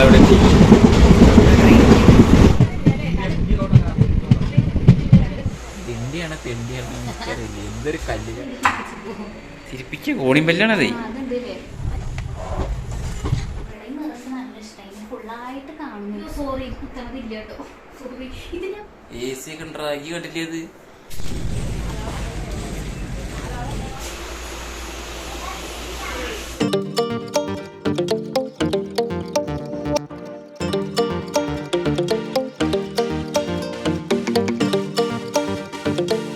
നമ്മളെവിടെ എത്തി തെണ്ടിയാണ് തെണ്ടിയാണ് എനിക്കറിയില്ല. എന്തൊരു കല്ല് ചിരിപ്പിക്ക കോണിമ്പല്ലാണതേ സോറി കുത്തണതില്ല കേട്ടോ. സോറി ഇതിന് എ സി ഒക്കെ ഉണ്ടോ? ഈ കണ്ടില്ലേ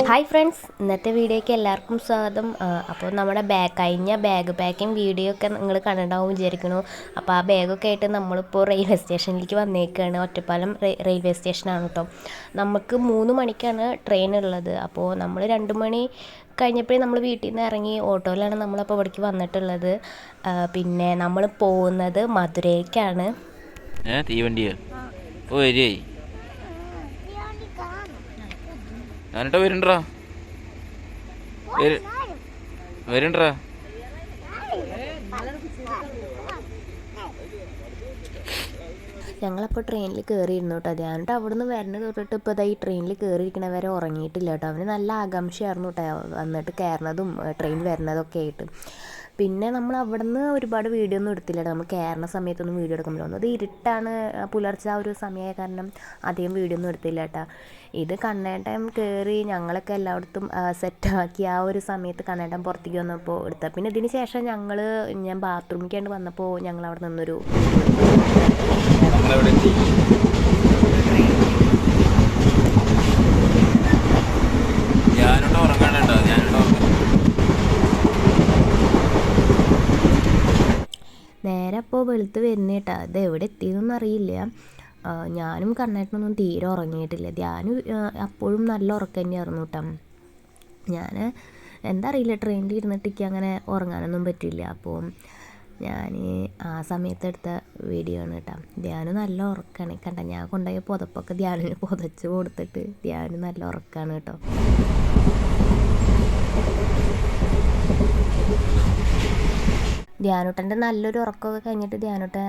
ഹായ് ഫ്രണ്ട്സ് ഇന്നത്തെ വീഡിയോയ്ക്ക് എല്ലാവർക്കും സ്വാഗതം. അപ്പോൾ നമ്മുടെ ബാഗ് കഴിഞ്ഞ ബാഗ് പാക്കിംഗ് വീഡിയോ ഒക്കെ നിങ്ങൾ കണ്ടിട്ടുണ്ടാവും വിചാരിക്കണു അപ്പോൾ ആ ബാഗൊക്കെ ആയിട്ട് നമ്മളിപ്പോൾ റെയിൽവേ സ്റ്റേഷനിലേക്ക് വന്നേക്കാണ്. ഒറ്റപ്പാലം റെയി- റെയിൽവേ സ്റ്റേഷനാണ് കേട്ടോ നമുക്ക് മൂന്ന് മണിക്കാണ് ട്രെയിൻ ഉള്ളത്. അപ്പോൾ നമ്മൾ രണ്ട് മണി കഴിഞ്ഞപ്പോഴേ നമ്മൾ വീട്ടിൽ നിന്ന് ഇറങ്ങി ഓട്ടോയിലാണ് നമ്മളപ്പോൾ ഇവിടേക്ക് വന്നിട്ടുള്ളത്. പിന്നെ നമ്മൾ പോകുന്നത് മധുരയ്ക്കാണ്. ഏ തീവണ്ടിയോ ഓ വരേ ഞാനിട്ടോ വരുന്നുണ്ടോ. വരുന്നുണ്ടോ. ഞങ്ങളപ്പോൾ ട്രെയിനിൽ കയറിയിരുന്നു കേട്ടോ. ധ്യാനിട്ട് അവിടുന്ന് വരണ തൊട്ടിട്ട് ഇപ്പോൾ ഈ ട്രെയിനിൽ കയറിയിരിക്കണ വരെ ഉറങ്ങിയിട്ടില്ല കേട്ടോ. അവന് നല്ല ആകാംക്ഷയായിരുന്നു കേട്ടോ വന്നിട്ട് കയറണതും ട്രെയിൻ വരുന്നതൊക്കെ ആയിട്ട്. പിന്നെ നമ്മൾ അവിടുന്ന് ഒരുപാട് വീഡിയോ ഒന്നും എടുത്തില്ല നമ്മൾ കയറുന്ന സമയത്തൊന്നും വീഡിയോ എടുക്കുമ്പോൾ ഒന്നും അത് ഇരുട്ടാണ് പുലർച്ചെ ഒരു സമയമായ കാരണം അധികം വീഡിയോ ഒന്നും എടുത്തില്ല കേട്ടോ ഇത് കണ്ണേട്ടൻ കയറി ഞങ്ങളൊക്കെ എല്ലായിടത്തും സെറ്റാക്കി ആ ഒരു സമയത്ത് കണ്ണേട്ടൻ പുറത്തേക്ക് വന്നപ്പോൾ എടുത്ത. പിന്നെ ഇതിന് ശേഷം ഞങ്ങൾ ഞാൻ ബാത്റൂമിലേക്കാണ്ട് വന്നപ്പോൾ ഞങ്ങൾ അവിടെ നിന്നൊരു നമ്മളെവിടെ എത്തി ഞാനിട്ടോ ഉറങ്ങാനുണ്ടോ ഞാനിട്ടോ നേരെ വരുന്നത് വെളുത്ത് വരുന്നേട്ടാ ഇത് എവിടെ എത്തിയെന്നൊന്നും അറിയില്ല. ഞാനും കണ്ണേട്ടനൊന്നും തീരെ ഉറങ്ങിയിട്ടില്ല. ധ്യാനം അപ്പോഴും നല്ല ഉറക്കം തന്നെയായിരുന്നു കേട്ടോ ഞാൻ എന്താ അറിയില്ല ട്രെയിനിൽ ഇരുന്നിട്ടേക്ക് അങ്ങനെ ഉറങ്ങാനൊന്നും പറ്റില്ല. അപ്പോൾ ഞാൻ ആ സമയത്ത് എടുത്ത വീഡിയോ ആണ് കേട്ടോ ധ്യാനം നല്ല ഉറക്കമാണ് കണ്ട ഞാൻ കൊണ്ടുപോയ പുതപ്പൊക്കെ ധ്യാനിന് പുതച്ച് കൊടുത്തിട്ട് ധ്യാനം നല്ല ഉറക്കമാണ് കേട്ടോ ധ്യാനൂട്ടന്റെ നല്ലൊരു ഉറക്കമൊക്കെ കഴിഞ്ഞിട്ട് ധ്യാനോട്ടൻ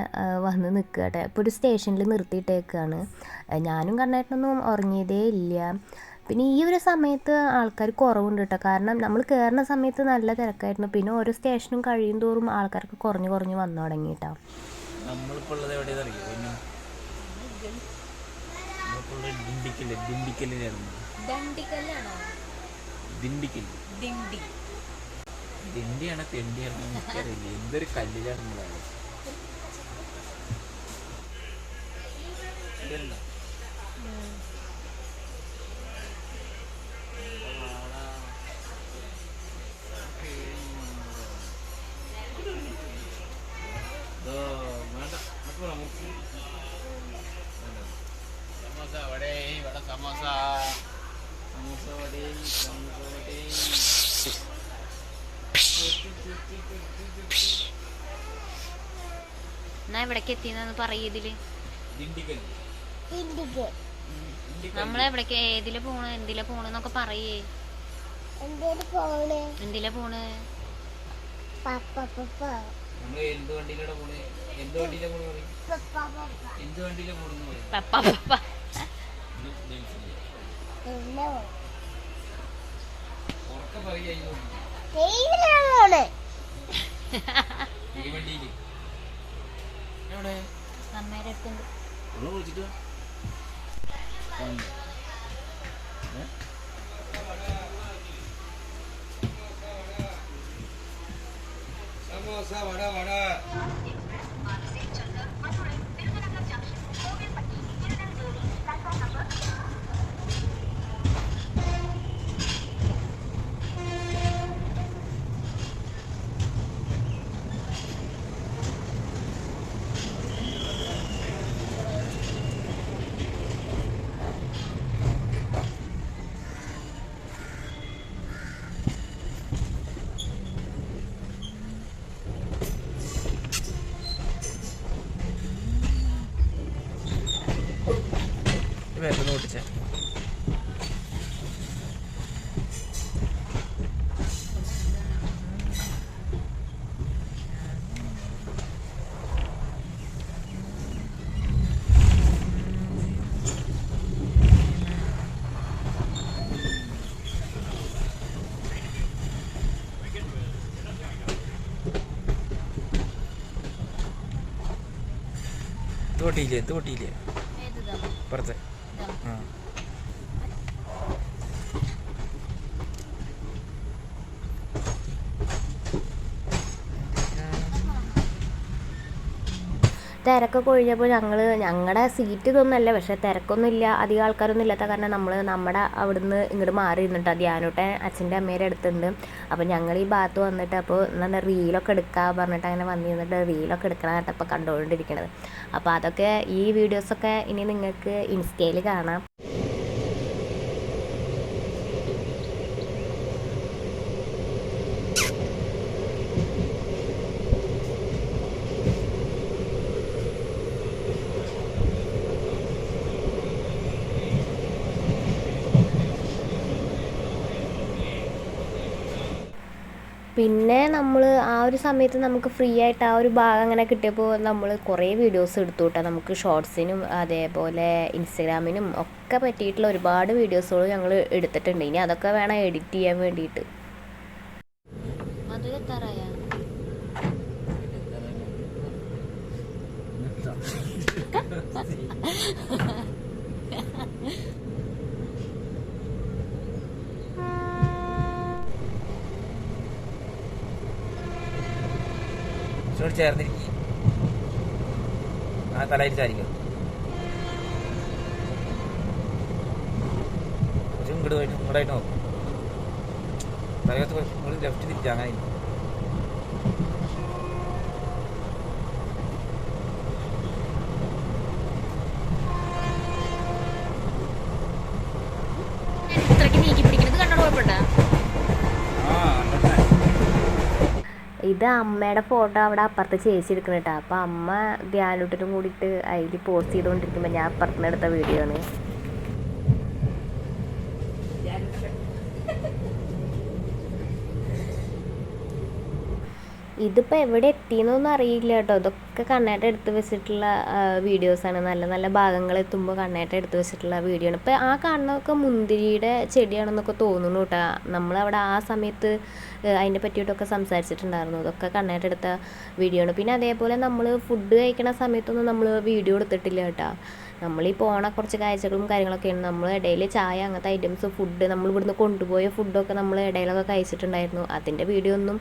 വന്ന് നിൽക്കുക കേട്ടോ ഇപ്പോൾ ഒരു സ്റ്റേഷനിൽ നിർത്തിയിട്ടേക്കാണ്. ഞാനും കണ്ണായിട്ടൊന്നും ഉറങ്ങിയതേ ഇല്ല. പിന്നെ ഈ ഒരു സമയത്ത് ആൾക്കാർ കുറവുണ്ട് കേട്ടോ. കാരണം നമ്മൾ കയറുന്ന സമയത്ത് നല്ല തിരക്കായിരുന്നു. പിന്നെ ഓരോ സ്റ്റേഷനും കഴിയും തോറും ആൾക്കാർക്ക് കുറഞ്ഞു കുറഞ്ഞു വന്നു തുടങ്ങി കേട്ടോ നമ്മളിപ്പോൾ ഉള്ളത് എവിടെയെന്ന് അറിയോ പിന്നെ നമ്മളിപ്പോൾ ഉള്ളത് ഡിണ്ടിക്കൽ ഡിണ്ടിക്കലിനായിരുന്നു ദണ്ടിക്കല്ലാണോ ദിണ്ടിക്കൽ ദിണ്ടി ദിണ്ടിയാണ് തെണ്ടിയാണ് എനിക്കറിയില്ല. എന്തൊരു കല്ലിലാണ് നമ്മളത് ഇതുണ്ടോ? ഇതോ, വേണ്ട. നമുക്ക് പോരാം, നമുക്ക് വേണ്ട. സമോസ വടേ വട സമോസ സമോസ വടേ സമോസ വടേ എന്നാ എവിടേക്ക് എത്തിയെന്ന് പറയതിൽ ദിണ്ടിക്കൽ നമ്മളെവിടേക്ക് ഏതിലെ പോണ് എന്തിലെ പോണെന്നൊക്കെ പറയേ. എന്തിലെ പോണ്? പറയും? പറയും. പപ്പ ഉറക്കെ പറയാ വണ്ടിയിൽ. എവിടെ അമ്മേടെ അടുത്തുണ്ട് ഒന്ന് വിളിച്ചിട്ട്? സമോസ വട വട. പൊട്ടിയില്ലേ? ഇത് പൊട്ടിയില്ലേ? ഇപ്പുറത്തെ ആ തിരക്കൊക്കെ ഒഴിഞ്ഞപ്പോൾ ഞങ്ങൾ ഞങ്ങളുടെ സീറ്റ് ഇതൊന്നുമല്ല പക്ഷേ തിരക്കൊന്നും ഇല്ല അധികം ആൾക്കാരൊന്നും ഇല്ലാത്ത കാരണം നമ്മൾ നമ്മുടെ അവിടുന്ന് ഇങ്ങോട്ട് മാറി നിന്നിട്ട് ധ്യാനോട്ടെ അച്ഛന്റെ അമ്മേരെ അടുത്തുണ്ട്. അപ്പോൾ ഞങ്ങൾ ഈ ഭാഗത്ത് വന്നിട്ട് അപ്പോൾ എന്താ റീലൊക്കെ എടുക്കുക പറഞ്ഞിട്ട് അങ്ങനെ വന്നു നിന്നിട്ട് റീലൊക്കെ എടുക്കണമായിട്ട് അപ്പോൾ കണ്ടുകൊണ്ടിരിക്കണത് അപ്പോൾ അതൊക്കെ ഈ വീഡിയോസൊക്കെ ഇനി നിങ്ങൾക്ക് ഇൻസ്റ്റയിൽ കാണാം. പിന്നെ നമ്മൾ ആ ഒരു സമയത്ത് നമുക്ക് ഫ്രീ ആയിട്ട് ആ ഒരു ഭാഗം അങ്ങനെ കിട്ടിയപ്പോൾ നമ്മൾ കുറേ വീഡിയോസ് എടുത്തു കേട്ടോ നമുക്ക് ഷോർട്സിനും അതേപോലെ ഇൻസ്റ്റഗ്രാമിനും ഒക്കെ പറ്റിയിട്ടുള്ള ഒരുപാട് വീഡിയോസുകൾ ഞങ്ങൾ എടുത്തിട്ടുണ്ട്. ഇനി അതൊക്കെ വേണം എഡിറ്റ് ചെയ്യാൻ വേണ്ടിയിട്ട് ഇച്ചിരി ചേർന്നിരിക്കും. ആ തലയിരിച്ചായിരിക്കും കുറച്ച് ഇങ്ങോട്ട് പോയിട്ട് ഇങ്ങോട്ടായിട്ട് നോക്കും. തലകത്ത് കുറച്ച് ലെഫ്റ്റ് തിരിച്ചാൽ അങ്ങനെ ഇത് അമ്മയുടെ ഫോട്ടോ അവിടെ അപ്പുറത്ത് ചേച്ചി എടുക്കണം കേട്ടോ. അപ്പോൾ അമ്മ ധ്യാനൂട്ടിനും കൂടിയിട്ട് അതിൽ പോസ്റ്റ് ചെയ്തുകൊണ്ടിരിക്കുമ്പോൾ ഞാൻ അപ്പുറത്തുനിന്ന് എടുത്ത വീഡിയോ ആണ്. ഇതിപ്പോൾ എവിടെ എത്തിയെന്നൊന്നും അറിയില്ല കേട്ടോ. ഇതൊക്കെ കണ്ണേട്ട എടുത്ത് വെച്ചിട്ടുള്ള വീഡിയോസാണ്. നല്ല നല്ല ഭാഗങ്ങൾ എത്തുമ്പോൾ കണ്ണേട്ട എടുത്ത് വെച്ചിട്ടുള്ള വീഡിയോ ആണ്. ഇപ്പോൾ ആ കാണുന്നതൊക്കെ മുന്തിരിയുടെ ചെടിയാണെന്നൊക്കെ തോന്നുന്നു കേട്ടോ. നമ്മളവിടെ ആ സമയത്ത് അതിനെ പറ്റിയിട്ടൊക്കെ സംസാരിച്ചിട്ടുണ്ടായിരുന്നു. ഇതൊക്കെ കണ്ണേട്ട എടുത്ത വീഡിയോ ആണ്. പിന്നെ അതേപോലെ നമ്മൾ ഫുഡ് കഴിക്കണ സമയത്തൊന്നും നമ്മൾ വീഡിയോ എടുത്തിട്ടില്ല കേട്ടോ. നമ്മൾ ഈ പോണ കുറച്ച് കാഴ്ചകളും കാര്യങ്ങളൊക്കെയാണ് നമ്മൾ ഇടയിൽ ചായ അങ്ങനത്തെ ഐറ്റംസ് ഫുഡ് നമ്മൾ ഇവിടുന്ന് കൊണ്ടുപോയ ഫുഡൊക്കെ നമ്മൾ ഇടയിലൊക്കെ കഴിച്ചിട്ടുണ്ടായിരുന്നു. അതിന്റെ വീഡിയോ ഒന്നും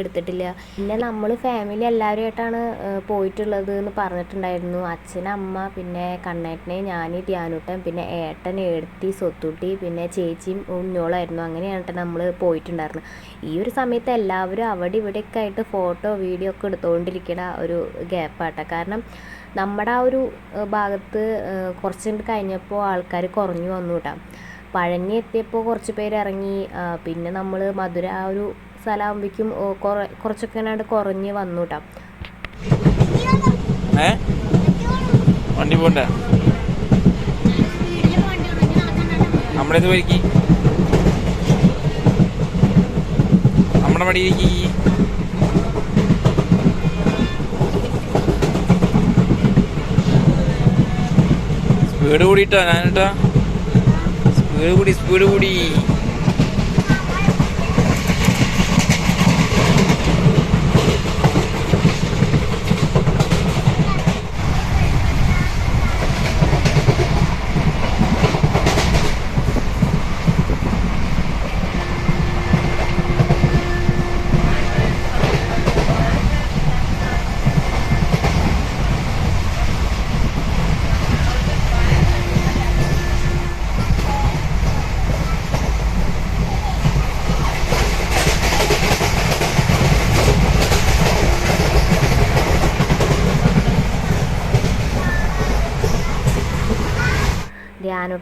എടുത്തിട്ടില്ല. പിന്നെ നമ്മൾ ഫാമിലി എല്ലാവരുമായിട്ടാണ് പോയിട്ടുള്ളത് എന്ന് പറഞ്ഞിട്ടുണ്ടായിരുന്നു. അച്ഛൻ അമ്മ പിന്നെ കണ്ണേട്ടനെ ഞാൻ ധ്യാനൂട്ടൻ പിന്നെ ഏട്ടൻ എടുത്തി സ്വത്തുട്ടി പിന്നെ ചേച്ചിയും ഉണ്ണോളായിരുന്നു അങ്ങനെയാണ് നമ്മൾ പോയിട്ടുണ്ടായിരുന്നത് ഈ ഒരു സമയത്ത് എല്ലാവരും അവിടെ ഇവിടെയൊക്കെ ആയിട്ട് ഫോട്ടോ വീഡിയോ ഒക്കെ എടുത്തുകൊണ്ടിരിക്കുന്ന ഒരു ഗ്യാപ്പാട്ടോ കാരണം നമ്മുടെ ആ ഒരു ഭാഗത്ത് കുറച്ച് കഴിഞ്ഞപ്പോൾ ആൾക്കാർ കുറഞ്ഞു വന്നു കേട്ടോ പഴഞ്ഞി എത്തിയപ്പോൾ കുറച്ച് പേര് ഇറങ്ങി പിന്നെ നമ്മൾ മധുര ആ ഒരു സ്ഥലമാകുമ്പോഴേക്കും കുറച്ചൊക്കെ അങ്ങോട്ട് കുറഞ്ഞ് വന്നു കേട്ടോ വണ്ടി പോണ്ട? നമ്മളിത് നമ്മുടെ മടിയിലേക്ക് സ്പീഡ് കൂടിയിട്ടാ ഞാനിട്ടാ സ്പീഡ് കൂടി സ്പീഡ് കൂടി.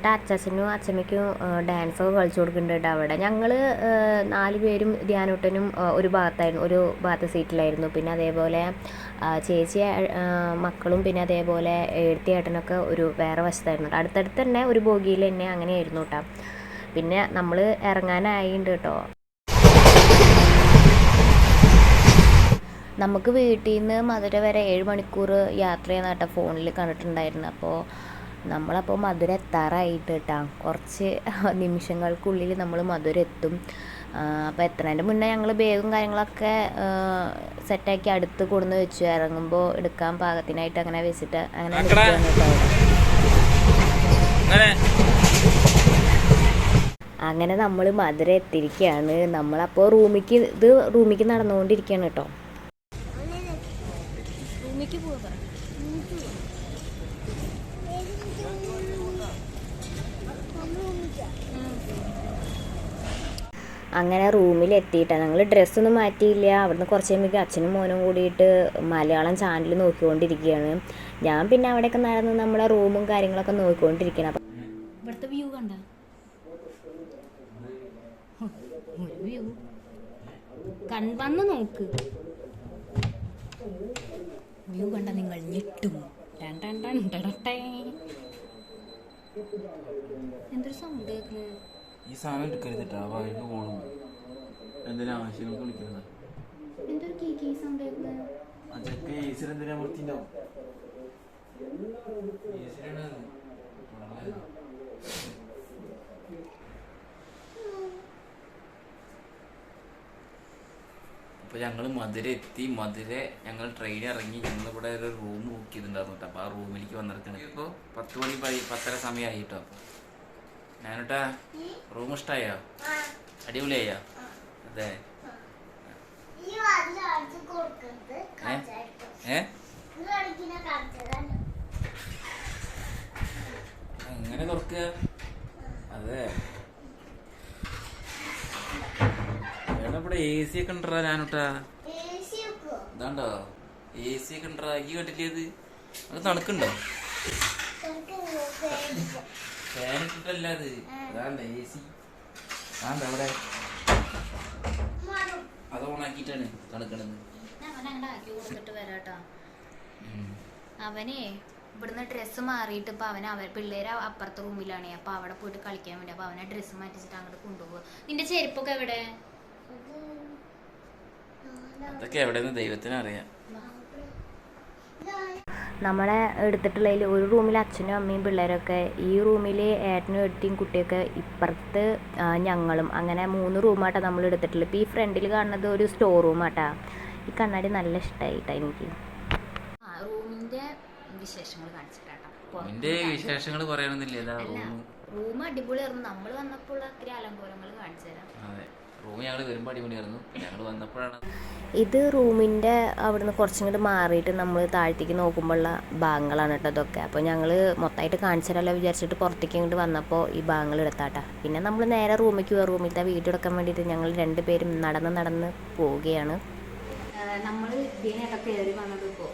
ധ്യാനൂട്ട അച്ചാച്ചനും അച്ഛമ്മയ്ക്കും ഡാൻസ് ഒക്കെ കളിച്ചു കൊടുക്കുന്നുണ്ട് അവിടെ. ഞങ്ങൾ നാല് പേരും ധ്യാനൂട്ടനും ഒരു ഭാഗത്തായിരുന്നു ഒരു ഭാഗത്ത് സീറ്റിലായിരുന്നു. പിന്നെ അതേപോലെ ചേച്ചി മക്കളും പിന്നെ അതേപോലെ എഴുത്തി ഏട്ടനൊക്കെ ഒരു വേറെ വശത്തായിരുന്നു. അടുത്തടുത്ത് തന്നെ ഒരു ബോഗിയിൽ തന്നെ അങ്ങനെയായിരുന്നു കേട്ടോ. പിന്നെ നമ്മൾ ഇറങ്ങാനായിട്ടുണ്ട് കേട്ടോ. നമുക്ക് വീട്ടിൽ നിന്ന് മധുര വരെ ഏഴ് മണിക്കൂർ യാത്ര ചെയ്യുന്ന കേട്ടോ ഫോണിൽ കണ്ടിട്ടുണ്ടായിരുന്നു. അപ്പോൾ നമ്മളപ്പോൾ മധുര എത്താറായിട്ട് കേട്ടോ കുറച്ച് നിമിഷങ്ങൾക്കുള്ളിൽ നമ്മൾ മധുര എത്തും അപ്പോൾ എത്തുന്നതിന്റെ മുന്നേ ഞങ്ങൾ ബാഗും കാര്യങ്ങളൊക്കെ സെറ്റാക്കി അടുത്ത് കൊടുന്ന് വെച്ചു. ഇറങ്ങുമ്പോൾ എടുക്കാൻ പാകത്തിനായിട്ട് അങ്ങനെ വെച്ചിട്ട് അങ്ങനെ അങ്ങനെ. നമ്മൾ മധുര എത്തിയിരിക്കുകയാണ് നമ്മളപ്പോൾ റൂമിക്ക് ഇത് റൂമിക്ക് നടന്നുകൊണ്ടിരിക്കുകയാണ് കേട്ടോ റൂമിക്ക് പോവാ അങ്ങനെ റൂമിൽ എത്തിയിട്ടാണ് ഞങ്ങൾ ഡ്രസ്സൊന്നും മാറ്റിയില്ല. അവിടുന്ന് കുറച്ച് കഴിയുമ്പോൾ അച്ഛനും മോനും കൂടിയിട്ട് മലയാളം ചാനൽ നോക്കിക്കൊണ്ടിരിക്കുകയാണ്. ഞാൻ പിന്നെ അവിടെയൊക്കെ നടന്ന് നമ്മളെ റൂമും കാര്യങ്ങളൊക്കെ നോക്കിക്കൊണ്ടിരിക്കണം അപ്പം ഇവിടുത്തെ വ്യൂ കണ്ട? വ്യൂ നോക്ക്. വ്യൂ കണ്ട നിങ്ങൾ ഞെട്ടും. എന്തൊരു സൗണ്ട് കേൾക്കുന്നത് ഈ സാധനം എടുക്കരുതിട്ടാ. വഴിക്ക് പോകണം എന്തിനാ ആവശ്യങ്ങൾക്ക് വിളിക്കുന്നത്? അതൊക്കെ ഈശ്വരൻ എന്തിനാ വൃത്തിണ്ടാവും അപ്പൊ ഞങ്ങൾ മധുര എത്തി. മധുര ഞങ്ങൾ ട്രെയിൻ ഇറങ്ങി. ഞങ്ങൾ ഇവിടെ ഒരു റൂം ബുക്ക് ചെയ്തിട്ടുണ്ടായിരുന്നു കേട്ടോ. അപ്പൊ ആ റൂമിലേക്ക് വന്നിരിക്കണം. ഇപ്പൊ പത്ത് മണി പതി പത്തര സമയമായി കേട്ടോ അപ്പൊ ഞാനോട്ടാ റൂം ഇഷ്ടായോ? അടിപൊളിയായോ? അതെ. എങ്ങനെ തുറക്കുക? അതെ. എടാ ഇവിടെ എ സി ഒക്കെ ഉണ്ടാ ഞാനോട്ടാ ഇതാണ്ടോ? എ സി ഒക്കെ ഉണ്ടാ ഈ കണ്ടില്ലേ ഇത്? അത് തണുക്കുണ്ടോ ഫാൻ ഇട്ടിട്ടല്ല അത്. അതാണ്ട എ സി ആണ്ട അവിടെ അത് ഓണാക്കിയിട്ടാണ് തണുക്കണത്. ഞാൻ അവനെ അങ്ങോട്ട് ആക്കി കൊടുത്തിട്ട് വരാട്ടോ. അവനെ ഇവിടുന്ന് ഡ്രസ്സ് മാറിയിട്ട് ഇപ്പൊ അവൻ അവൻ പിള്ളേര് അപ്പുറത്തെ റൂമിലാണ്. അപ്പൊ അവിടെ പോയിട്ട് കളിക്കാൻ വേണ്ടി അപ്പൊ അവനെ ഡ്രസ്സ് മാറ്റിച്ചിട്ട് അങ്ങോട്ട് കൊണ്ടുപോകുക നിന്റെ ചെരുപ്പൊക്കെ എവിടെ? അതൊക്കെ എവിടെ ദൈവത്തിന് അറിയാം. നമ്മളെ എടുത്തിട്ടുള്ളതിൽ ഒരു റൂമിൽ അച്ഛനും അമ്മയും പിള്ളേരൊക്കെ ഈ റൂമിൽ ഏട്ടനും ഏട്ടിയും കുട്ടിയൊക്കെ ഇപ്പുറത്ത് ഞങ്ങളും അങ്ങനെ മൂന്ന് റൂമായിട്ടാണ് നമ്മൾ എടുത്തിട്ടുള്ളത് ഇപ്പോൾ ഈ ഫ്രണ്ടിൽ കാണുന്നത് ഒരു സ്റ്റോർ റൂമാട്ടാ ഈ കണ്ണാടി നല്ല ഇഷ്ടമായിട്ടാ എനിക്ക്. ആ റൂമിന്റെ വിശേഷങ്ങൾ കാണിച്ചിട്ടാട്ടോ. എന്റെ വിശേഷങ്ങൾ പറയണമെന്നില്ല റൂം റൂം അടിപൊളിയായിരുന്നു. നമ്മൾ വന്നപ്പോൾ അത്ര അലങ്കോലങ്ങൾ കാണിച്ചു തരാം അതെ. റൂം ഞങ്ങൾ വരുമ്പോൾ അടിപൊളിയായിരുന്നു. ഞങ്ങൾ വന്നപ്പോഴാണ് ഇത് റൂമിന്റെ അവിടുന്ന് കുറച്ചും കൂടി മാറിയിട്ട് നമ്മൾ താഴത്തേക്ക് നോക്കുമ്പോഴുള്ള ഭാഗങ്ങളാണ് കേട്ടോ ഇതൊക്കെ. അപ്പോൾ ഞങ്ങൾ മൊത്തമായിട്ട് കാണിച്ചു തരാമല്ലോ വിചാരിച്ചിട്ട് പുറത്തേക്ക് ഇങ്ങോട്ട് വന്നപ്പോൾ ഈ ഭാഗങ്ങൾ എടുത്താട്ടാ. പിന്നെ നമ്മൾ നേരെ റൂമിലേക്ക് പോകാം റൂമിലത്തെ വീഡിയോ എടുക്കാൻ വേണ്ടിയിട്ട് ഞങ്ങൾ രണ്ടുപേരും നടന്ന് നടന്ന് പോവുകയാണ്. നമ്മൾ ഇതിനൊക്കെ കയറി വന്നത് ഇപ്പോ.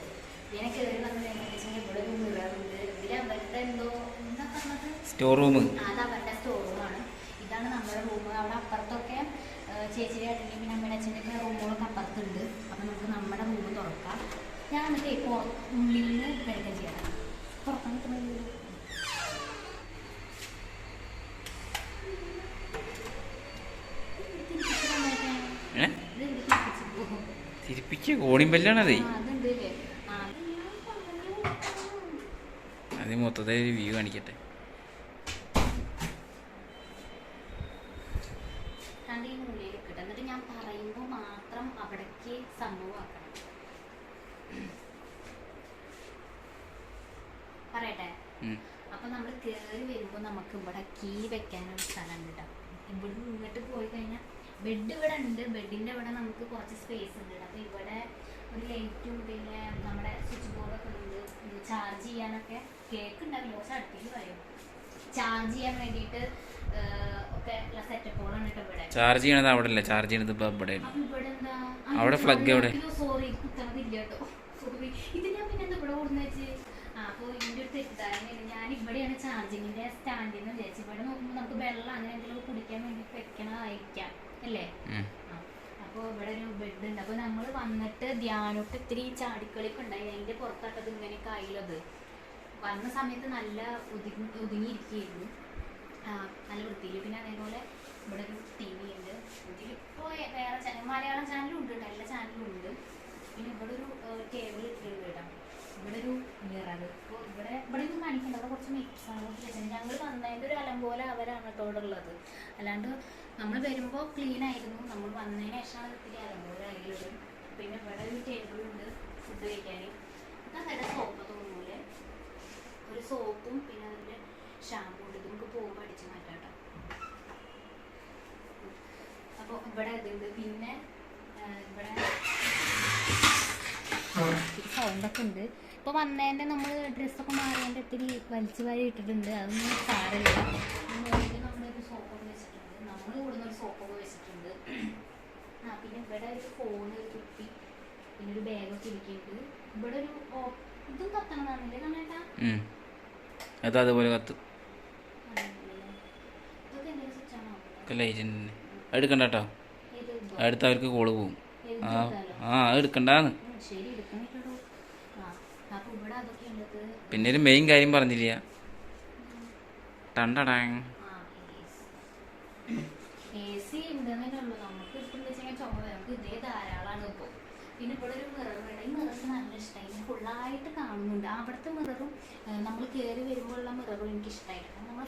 ഇതിനെ കയറി വന്നത് എങ്ങനെയാ ഇവിടെ ഒരു മിററുണ്ട് ഇതിൽ അവരുടെ എന്തോ എന്താ പറഞ്ഞത്? സ്റ്റോർ റൂം അത് അവരുടെ സ്റ്റോർ റൂമാണ് ഇതാണ് നമ്മുടെ റൂം അവിടെ അപ്പുറത്തൊക്കെ ചേച്ചിയുടെ ഏട്ടന്റെ പിന്നെ അമ്മയുടെ അച്ഛന്റെ ഒക്കെ റൂമുകളൊക്കെ അപ്പുറത്തുണ്ട്. അപ്പം നമുക്ക് നമ്മുടെ റൂം തുറക്കാം. ഞാൻ എന്നിട്ട് ഇപ്പോൾ ഉള്ളിൽ നിന്ന് വെൽക്കം ചെയ്യാം തുറക്കാൻ പോകും തിരിപ്പിച്ച് കോണിമ്പല്ലാണതേ. അത് മൊത്തത്തിൽ വ്യൂ കാണിക്കട്ടെ കണ്ട് ഈ മൂലയിൽ വെക്കട്ടെ എന്നിട്ട് ഞാൻ പറയുമ്പോൾ മാത്രം അവിടേക്ക് സംഭവമാക്കണം പറയട്ടെ ഉം. അപ്പൊ നമ്മൾ കയറി വരുമ്പോൾ ഇവിടെ കീ വെക്കാനൊരു സ്ഥലം ഉണ്ട് കേട്ടോ ഇവിടെ ഇങ്ങോട്ട് പോയി കഴിഞ്ഞാൽ ബെഡ് ഇവിടെ ഉണ്ട്. ബെഡിന്റെ ഇവിടെ നമുക്ക് കുറച്ച് സ്പേസ് ഉണ്ട് അപ്പൊ ഇവിടെ ഒരു ലൈറ്റും പിന്നെ നമ്മുടെ സ്വിച്ച് ബോർഡൊക്കെ ഉണ്ട്. ചാർജ് ചെയ്യാനൊക്കെ കേക്ക് ഉണ്ടാവില്ല? പക്ഷെ അടുത്തേക്ക് വരും ചാർജ് ചെയ്യാൻ വേണ്ടിയിട്ട് കേട്ടോ ചാർജ് ചെയ്യണത് അവിടെ അല്ല ചാർജ് ചെയ്യണത് ഇപ്പൊ ഇവിടെ അവിടെ ഫ്ലഗ് എവിടെ? സോറി കുത്തണതില്ല കേട്ടോ സോറി ഇത് ഞാൻ പിന്നെ ഇവിടെ കൊടുന്ന് വെച്ച്? അപ്പോൾ ഇതിന്റെ ഒരു തെറ്റിദ്ധാരണയാണ് ഞാൻ ഇവിടെയാണ് ചാർജിങ്ങിന്റെ സ്റ്റാൻഡിൽ നിന്ന് വിചാരിച്ചത്. ഇവിടെ നമുക്ക് വെള്ളം അങ്ങനെ എന്തെങ്കിലും കുടിക്കാൻ വേണ്ടി വെക്കണമായിരിക്കാം അല്ലേ. അപ്പോൾ ഇവിടെ ഒരു ബെഡ് ഉണ്ട്. അപ്പോൾ നമ്മൾ വന്നിട്ട് ധ്യാനോട്ട് ഇത്തിരി ചാടിക്കളിയൊക്കെ ഉണ്ടായി. അതിന്റെ പുറത്തൊക്കെ ഇങ്ങനെയൊക്കെ ആയില്ലത് വന്ന സമയത്ത് നല്ല ഒതുങ്ങി ഒതുങ്ങിയിരിക്കുകയായിരുന്നു. നല്ല വൃത്തിയിൽ. പിന്നെ അതേപോലെ ഇവിടെ ഒരു ടി വി ഉണ്ട്. ഇതിലിപ്പോൾ വേറെ മലയാളം ചാനലും ഉണ്ട് എല്ലാ ചാനലും ഉണ്ട്. പിന്നെ ഇവിടെ ഒരു ടേബിൾ ഇട്ടിട്ടുണ്ട് കേട്ടോ. ഇവിടെ ഒരു മിറർ ഇപ്പോൾ ഇവിടെ ഇവിടെ ഒന്നും കാണിക്കണ്ട. അവിടെ കുറച്ച് മിക്സ് ആണ്. ഞങ്ങൾ വന്നതിന്റെ ഒരു അലം പോലെ അവരാണ് കേട്ടോ ഇവിടെ ഉള്ളത്. അല്ലാണ്ട് നമ്മൾ വരുമ്പോൾ ക്ലീൻ ആയിരുന്നു. നമ്മൾ വന്നതിന് ശേഷമാണ് ഇത്തിരി പോലെ ആയിരുന്നു പിന്നെ ഇവിടെ ഒരു ടേബിളുണ്ട് ഫുഡ് കഴിക്കാൻ നല്ല സോപ്പ് തോന്നൂലേ? ഒരു സോപ്പും പിന്നെ അതിന്റെ ഷാമ്പൂ ഉണ്ട്. നമുക്ക് പോകുമ്പോൾ അടിച്ച് മാറ്റാം കേട്ടോ. അപ്പോൾ ഇവിടെ ഇതുണ്ട്. പിന്നെ ഇവിടെ സൗണ്ടൊക്കെ ഉണ്ട്. ഇപ്പോൾ വന്നതിന്റെ നമ്മൾ ഡ്രസ്സൊക്കെ മാറിയതിന്റെ ഒത്തിരി വലിച്ചു വാരി ഇട്ടിട്ടുണ്ട്. അതൊന്നും സാരമില്ല. നമ്മളൊരു സോപ്പൊക്കെ വെച്ചിട്ടുണ്ട് നമ്മൾ കൂടുന്ന ഒരു സോപ്പൊക്കെ വെച്ചിട്ടുണ്ട് ആ പിന്നെ ഇവിടെ ഒരു ഫോൺ ഒരു കുട്ടി പിന്നെ ഒരു ബാഗൊക്കെ ഇരിക്കുന്നുണ്ട്. ഇവിടെ ഒരു ഇതും കത്തണമെന്നാണല്ലേ കണ്ണേട്ടാ? ഉം. അത് അതുപോലെ കത്തും. ലൈറ്റിന് എടുക്കണ്ട കേട്ടോ. അടുത്ത അവർക്ക് കോൾ പോവും. ആ ആ എടുക്കണ്ടാന്ന്. ശരി എടുക്കണില്ലടോ ആ അപ്പൊ ഇവിടെ അതൊക്കെ ഉള്ളത് പിന്നെ ഒരു മെയിൻ കാര്യം പറഞ്ഞില്ല? ടണ്ടടാങ്. പിന്നെ ഇവിടെ ഒരു മിററും നമ്മൾ മിററും എനിക്ക് നമ്മൾ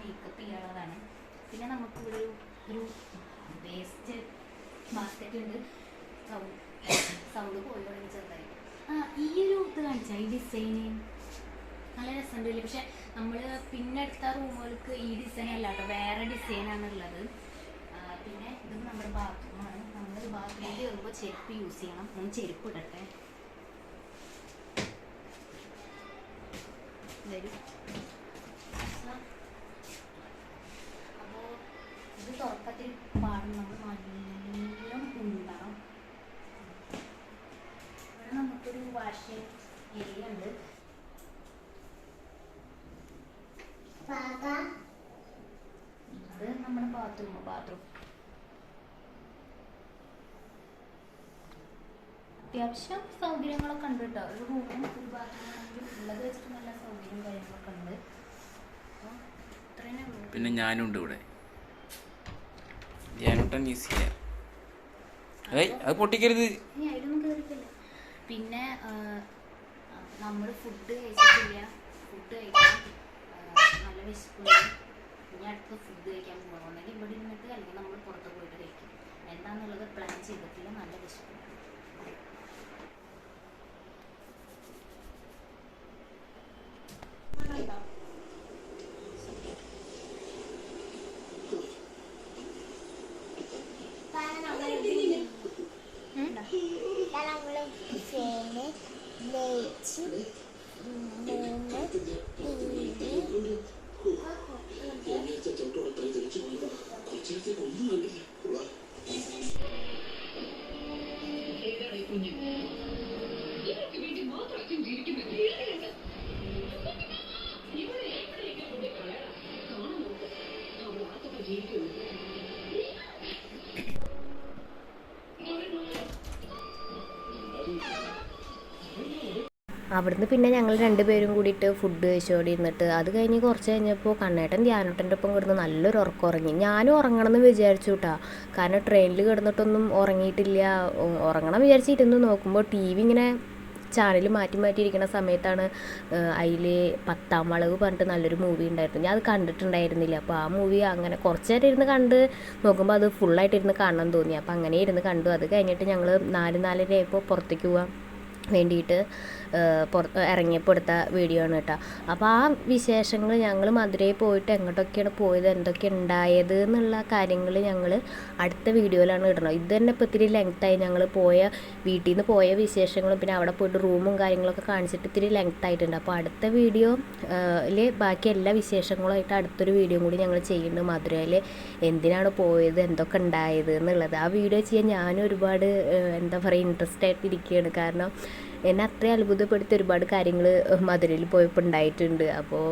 മേക്കപ്പ് പിന്നെ നമുക്ക് ഇവിടെ ഒരു വേസ്റ്റ് ബാസ്ക്കറ്റ് ഉണ്ട്. സൗണ്ട് പോയി ചെറുതായി. ഈ ഒരു ഇത് കാണിച്ചാൽ ഈ ഡിസൈന് നല്ല രസമുണ്ടല്ലേ പക്ഷെ നമ്മൾ പിന്നെ റൂമുകൾക്ക് ഈ ഡിസൈൻ അല്ല കേട്ടോ വേറെ ഡിസൈനാണ് ഉള്ളത് പിന്നെ ഇത് നമ്മുടെ ബാത്റൂമാണ് നമ്മൾ ബാത്റൂമിൽ കയറുമ്പോൾ ചെരുപ്പ് യൂസ് ചെയ്യണം. ഒന്ന് ചെരുപ്പ് ഇടട്ടെ വരൂ അപ്പോൾ ഇത് തുറക്കത്തിൽ പാടും നമ്മൾ നല്ല ഉണ്ടാവും ഇവിടെ നമുക്കൊരു വാഷിംഗ് ഏരിയ ഉണ്ട് അത് നമ്മുടെ ബാത്റൂം അത്യാവശ്യം സൗകര്യങ്ങളൊക്കെ ഉണ്ട് കേട്ടോ ഒരു റൂമും ഒരു ബാത്റൂമാണെങ്കിൽ ഉള്ളത് വെച്ചിട്ട് നല്ല സൗകര്യം കാര്യങ്ങളൊക്കെ ഉണ്ട്. പിന്നെ ഞാനും ഉണ്ട് ഇവിടെ. ചെയ്യാം ഏയ് അത് പൊട്ടിക്കരുത്. പിന്നെ നമ്മൾ ഫുഡ് കഴിച്ചിട്ടില്ല. ഫുഡ് കഴിക്കാൻ നല്ല വിശപ്പുണ്ട്. ഇനി അടുത്ത് ഫുഡ് കഴിക്കാൻ പോകണമെന്നുണ്ടെങ്കിൽ ഇവിടെ ഇരുന്നിട്ട് അല്ലെങ്കിൽ നമ്മൾ പുറത്ത് പോയിട്ട് കഴിക്കും. എന്താണെന്നുള്ളത് പ്ലാൻ ചെയ്തിട്ടില്ല. നല്ല വിശപ്പുണ്ട് അവിടുന്ന് പിന്നെ ഞങ്ങൾ രണ്ടുപേരും കൂടിയിട്ട് ഫുഡ് കഴിച്ചോടി ഇരുന്നിട്ട് അത് കഴിഞ്ഞ് കുറച്ച് കഴിഞ്ഞപ്പോൾ കണ്ണേട്ടൻ ധ്യാനേട്ടന്റെ ഒപ്പം കിടന്ന് നല്ലൊരു ഉറക്കം ഉറങ്ങി. ഞാനും ഉറങ്ങണമെന്ന് വിചാരിച്ചു കേട്ടാ കാരണം ട്രെയിനിൽ കിടന്നിട്ടൊന്നും ഉറങ്ങിയിട്ടില്ല. ഉറങ്ങണം വിചാരിച്ചിരുന്ന്. നോക്കുമ്പോൾ ടി വി ഇങ്ങനെ ചാനൽ മാറ്റി മാറ്റി ഇരിക്കുന്ന സമയത്താണ് അതിൽ പത്താം വളവ് പറഞ്ഞിട്ട് നല്ലൊരു മൂവി ഉണ്ടായിരുന്നു. ഞാൻ അത് കണ്ടിട്ടുണ്ടായിരുന്നില്ല. അപ്പോൾ ആ മൂവി അങ്ങനെ കുറച്ച് നേരം ഇരുന്ന് കണ്ട് നോക്കുമ്പോൾ അത് ഫുള്ളായിട്ട് ഇരുന്ന് കാണണം തോന്നി. അപ്പോൾ അങ്ങനെ ഇരുന്ന് കണ്ടു. അത് കഴിഞ്ഞിട്ട് ഞങ്ങൾ നാല് നാലര ആയപ്പോൾ പുറത്തേക്ക് പോകാൻ വേണ്ടിയിട്ട് പുറത്ത് വീഡിയോ ആണ് കേട്ടോ. അപ്പോൾ ആ വിശേഷങ്ങൾ ഞങ്ങൾ മധുരയിൽ പോയിട്ട് എങ്ങോട്ടൊക്കെയാണ് പോയത് എന്തൊക്കെ ഉണ്ടായത് എന്നുള്ള കാര്യങ്ങൾ ഞങ്ങൾ അടുത്ത വീഡിയോയിലാണ് ഇടണം ഇത് തന്നെ ഇപ്പോൾ ഇത്തിരി ലെങ്ത്തായി ഞങ്ങൾ പോയ വീട്ടിൽ നിന്ന് പോയ വിശേഷങ്ങളും പിന്നെ അവിടെ പോയിട്ട് റൂമും കാര്യങ്ങളൊക്കെ കാണിച്ചിട്ട് ഇത്തിരി ലെങ്ത് ആയിട്ടുണ്ട്. അപ്പോൾ അടുത്ത വീഡിയോ ബാക്കി എല്ലാ വിശേഷങ്ങളുമായിട്ട് അടുത്തൊരു വീഡിയോ കൂടി ഞങ്ങൾ ചെയ്യുന്നുണ്ട് മധുരയിൽ എന്തിനാണ് പോയത് എന്തൊക്കെ ഉണ്ടായത് എന്നുള്ളത്. ആ വീഡിയോ ചെയ്യാൻ ഞാനും ഒരുപാട് എന്താ പറയുക ഇൻട്രസ്റ്റ് ആയിട്ട് ഇരിക്കുകയാണ് കാരണം എന്നെ അത്രയും അത്ഭുതപ്പെടുത്തി ഒരുപാട് കാര്യങ്ങൾ മധുരയിൽ പോയപ്പോൾ ഉണ്ടായിട്ടുണ്ട്. അപ്പോൾ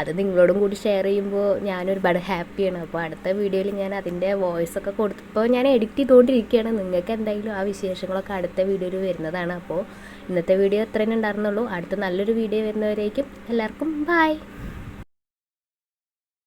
അത് നിങ്ങളോടും കൂടി ഷെയർ ചെയ്യുമ്പോൾ ഞാൻ ഒരുപാട് ഹാപ്പിയാണ് അപ്പോൾ അടുത്ത വീഡിയോയിൽ ഞാൻ അതിന്റെ വോയിസ് ഒക്കെ കൊടുത്തപ്പോൾ ഞാൻ എഡിറ്റ് ചെയ്തുകൊണ്ടിരിക്കുകയാണ് നിങ്ങൾക്ക് എന്തായാലും ആ വിശേഷങ്ങളൊക്കെ അടുത്ത വീഡിയോയിൽ വരുന്നതാണ്. അപ്പോൾ ഇന്നത്തെ വീഡിയോ അത്രയും ഉണ്ടായിരുന്നുള്ളൂ. അടുത്ത നല്ലൊരു വീഡിയോ വരുന്നവരേക്കും എല്ലാവർക്കും ബായ്